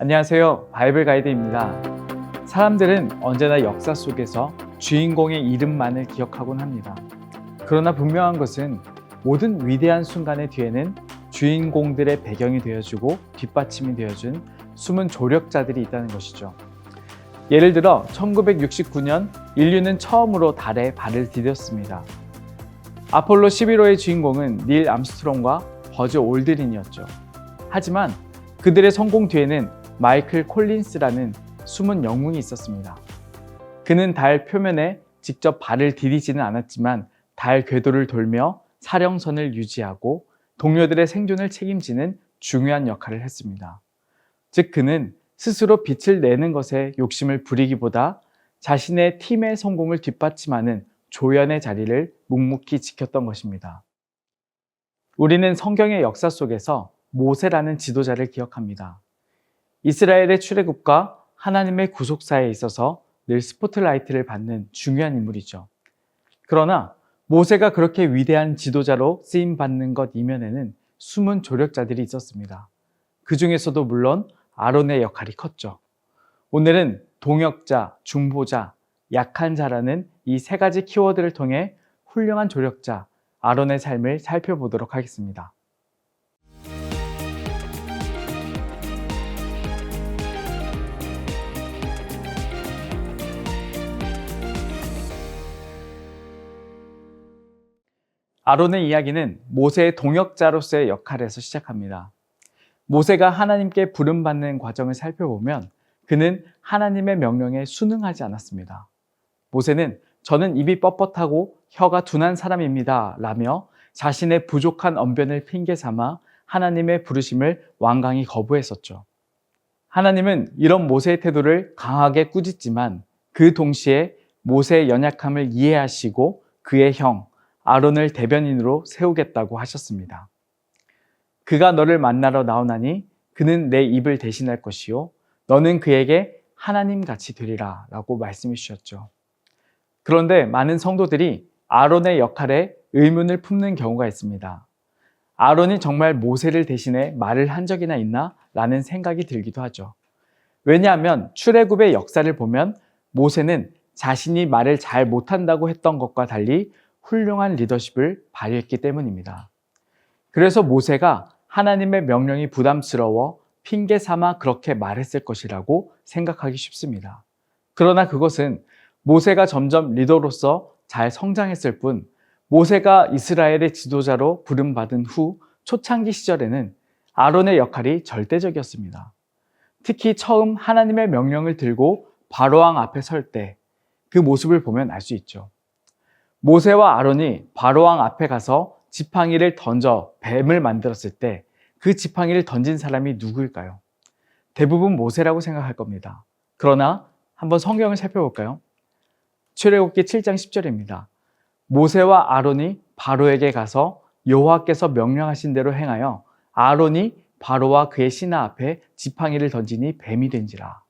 안녕하세요. 바이블 가이드입니다. 사람들은 언제나 역사 속에서 주인공의 이름만을 기억하곤 합니다. 그러나 분명한 것은 모든 위대한 순간의 뒤에는 주인공들의 배경이 되어주고 뒷받침이 되어준 숨은 조력자들이 있다는 것이죠. 예를 들어 1969년 인류는 처음으로 달에 발을 디뎠습니다. 아폴로 11호의 주인공은 닐 암스트롱과 버즈 올드린이었죠. 하지만 그들의 성공 뒤에는 마이클 콜린스라는 숨은 영웅이 있었습니다. 그는 달 표면에 직접 발을 디디지는 않았지만 달 궤도를 돌며 사령선을 유지하고 동료들의 생존을 책임지는 중요한 역할을 했습니다. 즉, 그는 스스로 빛을 내는 것에 욕심을 부리기보다 자신의 팀의 성공을 뒷받침하는 조연의 자리를 묵묵히 지켰던 것입니다. 우리는 성경의 역사 속에서 모세라는 지도자를 기억합니다. 이스라엘의 출애굽과 하나님의 구속사에 있어서 늘 스포트라이트를 받는 중요한 인물이죠. 그러나 모세가 그렇게 위대한 지도자로 쓰임 받는 것 이면에는 숨은 조력자들이 있었습니다. 그 중에서도 물론 아론의 역할이 컸죠. 오늘은 동역자, 중보자, 약한 자라는 이 세 가지 키워드를 통해 훌륭한 조력자, 아론의 삶을 살펴보도록 하겠습니다. 아론의 이야기는 모세의 동역자로서의 역할에서 시작합니다. 모세가 하나님께 부름받는 과정을 살펴보면 그는 하나님의 명령에 순응하지 않았습니다. 모세는 저는 입이 뻣뻣하고 혀가 둔한 사람입니다. 라며 자신의 부족한 언변을 핑계 삼아 하나님의 부르심을 완강히 거부했었죠. 하나님은 이런 모세의 태도를 강하게 꾸짖지만 그 동시에 모세의 연약함을 이해하시고 그의 형, 아론을 대변인으로 세우겠다고 하셨습니다. 그가 너를 만나러 나오나니 그는 내 입을 대신할 것이요. 너는 그에게 하나님 같이 되리라 라고 말씀해 주셨죠. 그런데 많은 성도들이 아론의 역할에 의문을 품는 경우가 있습니다. 아론이 정말 모세를 대신해 말을 한 적이나 있나? 라는 생각이 들기도 하죠. 왜냐하면 출애굽의 역사를 보면 모세는 자신이 말을 잘 못한다고 했던 것과 달리 훌륭한 리더십을 발휘했기 때문입니다. 그래서 모세가 하나님의 명령이 부담스러워 핑계 삼아 그렇게 말했을 것이라고 생각하기 쉽습니다. 그러나 그것은 모세가 점점 리더로서 잘 성장했을 뿐 모세가 이스라엘의 지도자로 부름받은 후 초창기 시절에는 아론의 역할이 절대적이었습니다. 특히 처음 하나님의 명령을 들고 바로왕 앞에 설 때 그 모습을 보면 알 수 있죠. 모세와 아론이 바로왕 앞에 가서 지팡이를 던져 뱀을 만들었을 때 그 지팡이를 던진 사람이 누구일까요? 대부분 모세라고 생각할 겁니다. 그러나 한번 성경을 살펴볼까요? 출애굽기 7장 10절입니다. 모세와 아론이 바로에게 가서 여호와께서 명령하신 대로 행하여 아론이 바로와 그의 신하 앞에 지팡이를 던지니 뱀이 된지라.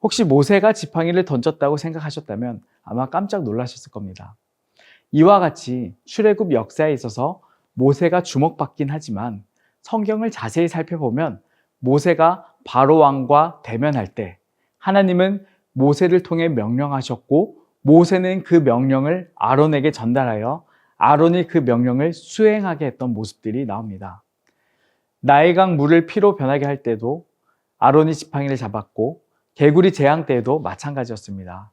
혹시 모세가 지팡이를 던졌다고 생각하셨다면 아마 깜짝 놀라셨을 겁니다. 이와 같이 출애굽 역사에 있어서 모세가 주목받긴 하지만 성경을 자세히 살펴보면 모세가 바로 왕과 대면할 때 하나님은 모세를 통해 명령하셨고 모세는 그 명령을 아론에게 전달하여 아론이 그 명령을 수행하게 했던 모습들이 나옵니다. 나일강 물을 피로 변하게 할 때도 아론이 지팡이를 잡았고 개구리 재앙 때에도 마찬가지였습니다.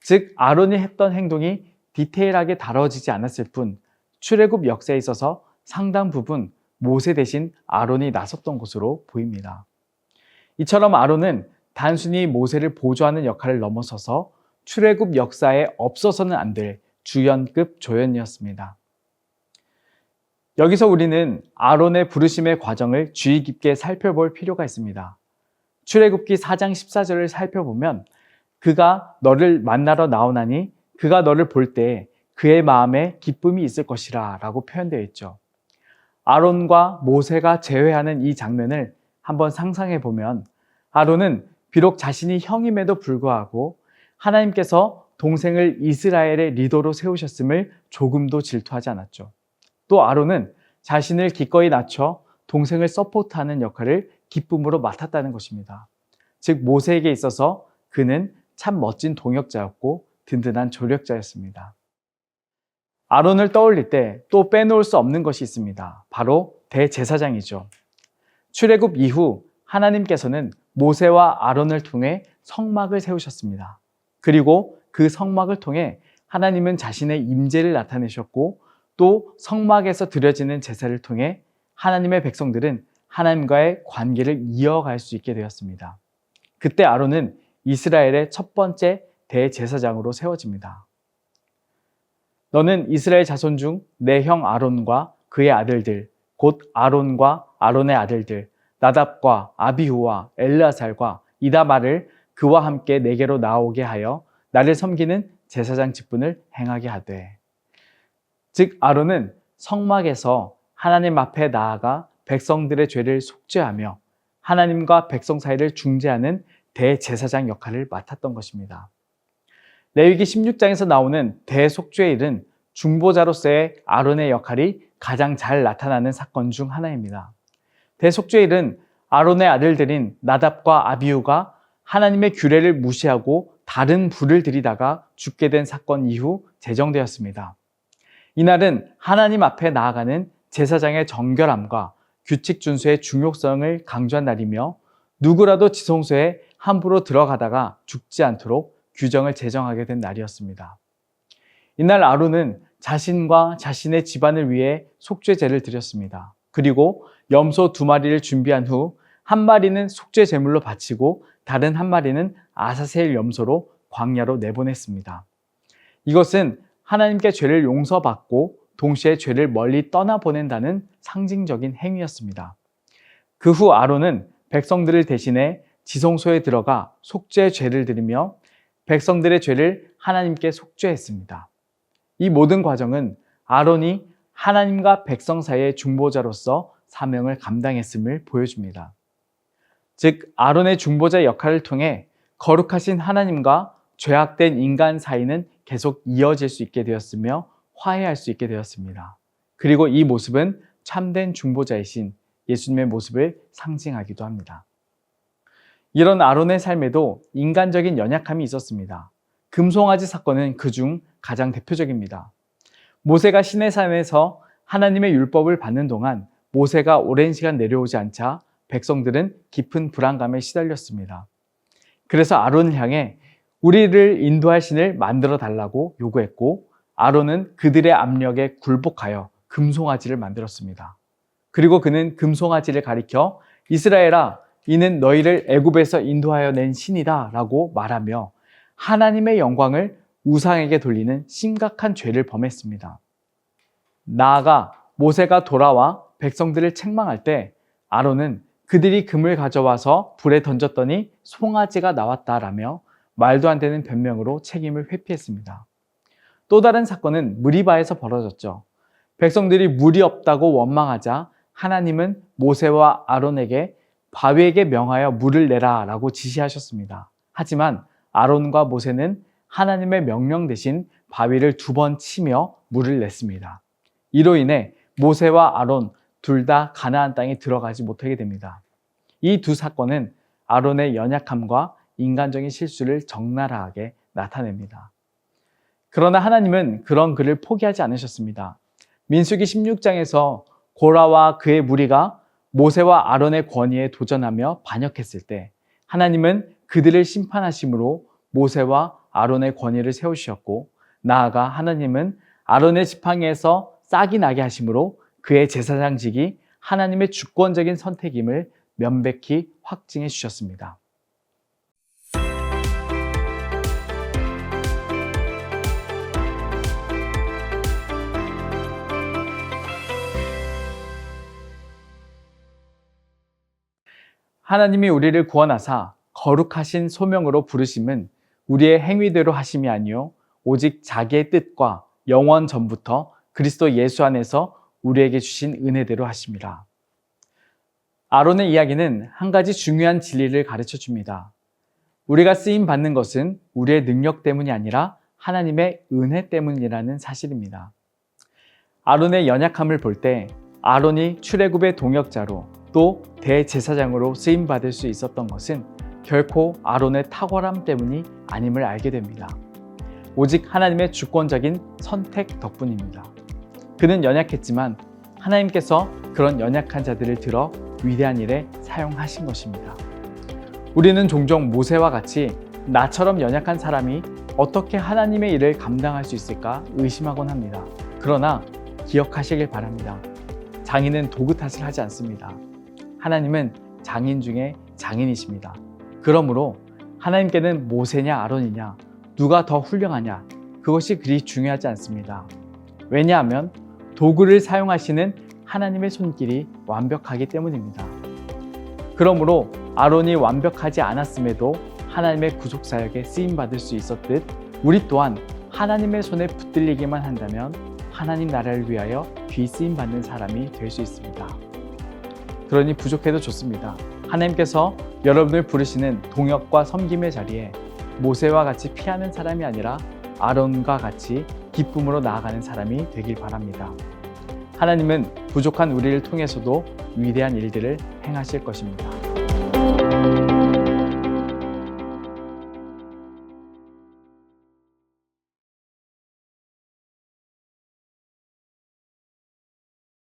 즉 아론이 했던 행동이 디테일하게 다뤄지지 않았을 뿐 출애굽 역사에 있어서 상당 부분 모세 대신 아론이 나섰던 것으로 보입니다. 이처럼 아론은 단순히 모세를 보조하는 역할을 넘어서서 출애굽 역사에 없어서는 안 될 주연급 조연이었습니다. 여기서 우리는 아론의 부르심의 과정을 주의 깊게 살펴볼 필요가 있습니다. 출애굽기 4장 14절을 살펴보면 그가 너를 만나러 나오나니 그가 너를 볼 때 그의 마음에 기쁨이 있을 것이라 라고 표현되어 있죠. 아론과 모세가 재회하는 이 장면을 한번 상상해 보면 아론은 비록 자신이 형임에도 불구하고 하나님께서 동생을 이스라엘의 리더로 세우셨음을 조금도 질투하지 않았죠. 또 아론은 자신을 기꺼이 낮춰 동생을 서포트하는 역할을 기쁨으로 맡았다는 것입니다. 즉 모세에게 있어서 그는 참 멋진 동역자였고 든든한 조력자였습니다. 아론을 떠올릴 때 또 빼놓을 수 없는 것이 있습니다. 바로 대제사장이죠. 출애굽 이후 하나님께서는 모세와 아론을 통해 성막을 세우셨습니다. 그리고 그 성막을 통해 하나님은 자신의 임재를 나타내셨고 또 성막에서 드려지는 제사를 통해 하나님의 백성들은 하나님과의 관계를 이어갈 수 있게 되었습니다. 그때 아론은 이스라엘의 첫 번째 대제사장으로 세워집니다. 너는 이스라엘 자손 중 내 형 아론과 그의 아들들, 곧 아론과 아론의 아들들, 나답과 아비후와 엘르아살과 이다말을 그와 함께 내게로 나오게 하여 나를 섬기는 제사장 직분을 행하게 하되. 즉 아론은 성막에서 하나님 앞에 나아가 백성들의 죄를 속죄하며 하나님과 백성 사이를 중재하는 대제사장 역할을 맡았던 것입니다. 레위기 16장에서 나오는 대속죄일은 중보자로서의 아론의 역할이 가장 잘 나타나는 사건 중 하나입니다. 대속죄일은 아론의 아들들인 나답과 아비우가 하나님의 규례를 무시하고 다른 불을 들이다가 죽게 된 사건 이후 제정되었습니다. 이날은 하나님 앞에 나아가는 제사장의 정결함과 규칙 준수의 중요성을 강조한 날이며 누구라도 지성소에 함부로 들어가다가 죽지 않도록 규정을 제정하게 된 날이었습니다. 이날 아론은 자신과 자신의 집안을 위해 속죄제를 드렸습니다. 그리고 염소 두 마리를 준비한 후 한 마리는 속죄 제물로 바치고 다른 한 마리는 아사셀 염소로 광야로 내보냈습니다. 이것은 하나님께 죄를 용서받고 동시에 죄를 멀리 떠나보낸다는 상징적인 행위였습니다. 그 후 아론은 백성들을 대신해 지성소에 들어가 속죄 죄를 드리며 백성들의 죄를 하나님께 속죄했습니다. 이 모든 과정은 아론이 하나님과 백성 사이의 중보자로서 사명을 감당했음을 보여줍니다. 즉, 아론의 중보자 역할을 통해 거룩하신 하나님과 죄악된 인간 사이는 계속 이어질 수 있게 되었으며 화해할 수 있게 되었습니다. 그리고 이 모습은 참된 중보자이신 예수님의 모습을 상징하기도 합니다. 이런 아론의 삶에도 인간적인 연약함이 있었습니다. 금송아지 사건은 그중 가장 대표적입니다. 모세가 시내산에서 하나님의 율법을 받는 동안 모세가 오랜 시간 내려오지 않자 백성들은 깊은 불안감에 시달렸습니다. 그래서 아론을 향해 우리를 인도할 신을 만들어 달라고 요구했고 아론은 그들의 압력에 굴복하여 금송아지를 만들었습니다. 그리고 그는 금송아지를 가리켜 이스라엘아 이는 너희를 애굽에서 인도하여 낸 신이다라고 말하며 하나님의 영광을 우상에게 돌리는 심각한 죄를 범했습니다. 나아가 모세가 돌아와 백성들을 책망할 때 아론은 그들이 금을 가져와서 불에 던졌더니 송아지가 나왔다라며 말도 안 되는 변명으로 책임을 회피했습니다. 또 다른 사건은 무리바에서 벌어졌죠. 백성들이 물이 없다고 원망하자 하나님은 모세와 아론에게 바위에게 명하여 물을 내라 라고 지시하셨습니다. 하지만 아론과 모세는 하나님의 명령 대신 바위를 두 번 치며 물을 냈습니다. 이로 인해 모세와 아론 둘 다 가나안 땅에 들어가지 못하게 됩니다. 이 두 사건은 아론의 연약함과 인간적인 실수를 적나라하게 나타냅니다. 그러나 하나님은 그런 그를 포기하지 않으셨습니다. 민수기 16장에서 고라와 그의 무리가 모세와 아론의 권위에 도전하며 반역했을 때 하나님은 그들을 심판하심으로 모세와 아론의 권위를 세우셨고 나아가 하나님은 아론의 지팡이에서 싹이 나게 하심으로 그의 제사장직이 하나님의 주권적인 선택임을 명백히 확증해 주셨습니다. 하나님이 우리를 구원하사 거룩하신 소명으로 부르심은 우리의 행위대로 하심이 아니요 오직 자기의 뜻과 영원 전부터 그리스도 예수 안에서 우리에게 주신 은혜대로 하심이라. 아론의 이야기는 한 가지 중요한 진리를 가르쳐 줍니다. 우리가 쓰임 받는 것은 우리의 능력 때문이 아니라 하나님의 은혜 때문이라는 사실입니다. 아론의 연약함을 볼 때 아론이 출애굽의 동역자로 또 대제사장으로 쓰임 받을 수 있었던 것은 결코 아론의 탁월함 때문이 아님을 알게 됩니다. 오직 하나님의 주권적인 선택 덕분입니다. 그는 연약했지만 하나님께서 그런 연약한 자들을 들어 위대한 일에 사용하신 것입니다. 우리는 종종 모세와 같이 나처럼 연약한 사람이 어떻게 하나님의 일을 감당할 수 있을까 의심하곤 합니다. 그러나 기억하시길 바랍니다. 장인은 도구 탓을 하지 않습니다. 하나님은 장인 중에 장인이십니다. 그러므로 하나님께는 모세냐 아론이냐 누가 더 훌륭하냐 그것이 그리 중요하지 않습니다. 왜냐하면 도구를 사용하시는 하나님의 손길이 완벽하기 때문입니다. 그러므로 아론이 완벽하지 않았음에도 하나님의 구속 사역에 쓰임 받을 수 있었듯 우리 또한 하나님의 손에 붙들리기만 한다면 하나님 나라를 위하여 귀 쓰임 받는 사람이 될 수 있습니다. 그러니 부족해도 좋습니다. 하나님께서 여러분을 부르시는 동역과 섬김의 자리에 모세와 같이 피하는 사람이 아니라 아론과 같이 기쁨으로 나아가는 사람이 되길 바랍니다. 하나님은 부족한 우리를 통해서도 위대한 일들을 행하실 것입니다.